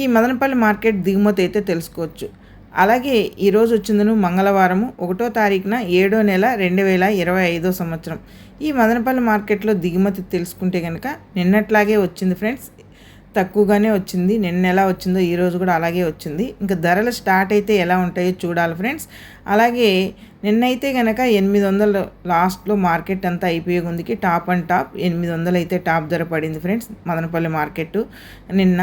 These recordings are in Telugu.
ఈ మదనపల్లి మార్కెట్ దిగుమతి అయితే తెలుసుకోవచ్చు. అలాగే ఈరోజు వచ్చిందను మంగళవారము ఒకటో తారీఖున ఏడో నెల రెండు వేల ఇరవై ఐదో సంవత్సరం. ఈ మదనపల్లి మార్కెట్లో దిగుమతి తెలుసుకుంటే కనుక నిన్నట్లాగే వచ్చింది ఫ్రెండ్స్. తక్కువగానే వచ్చింది. నిన్న ఎలా వచ్చిందో ఈరోజు కూడా అలాగే వచ్చింది. ఇంకా ధరలు స్టార్ట్ అయితే ఎలా ఉంటాయో చూడాలి ఫ్రెండ్స్. అలాగే నిన్నైతే కనుక ఎనిమిది వందలు లాస్ట్లో మార్కెట్ అంతా అయిపోయే ముందుకి టాప్ అండ్ టాప్ ఎనిమిది వందలు అయితే టాప్ ధర పడింది ఫ్రెండ్స్ మదనపల్లి మార్కెట్ నిన్న.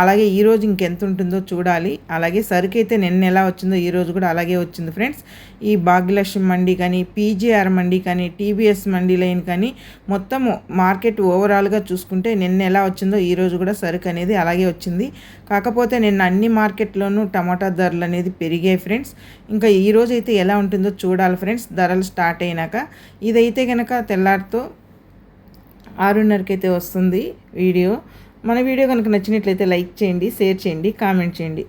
అలాగే ఈరోజు ఇంకెంత ఉంటుందో చూడాలి. అలాగే సరుకు అయితే నిన్న ఎలా వచ్చిందో ఈరోజు కూడా అలాగే వచ్చింది ఫ్రెండ్స్. ఈ భాగ్యలక్ష్మి మండి కానీ పీజీఆర్ మండి కానీ టీబీఎస్ మండి లైన్ కానీ మొత్తం మార్కెట్ ఓవరాల్గా చూసుకుంటే నిన్న ఎలా వచ్చిందో ఈరోజు కూడా సరుకు అనేది అలాగే వచ్చింది. కాకపోతే నిన్న అన్ని మార్కెట్లోనూ టమాటా ధరలు అనేది పెరిగాయి ఫ్రెండ్స్. ఇంకా ఈరోజు అయితే ఎలా ఉంటుందో చూడాలి ఫ్రెండ్స్. ధరలు స్టార్ట్ అయినాక ఇదైతే కనుక తెల్లారితో ఆరున్నరకి అయితే వస్తుంది వీడియో. మన వీడియో కనుక నచ్చినట్లయితే లైక్ చేయండి షేర్ చేయండి కామెంట్ చేయండి.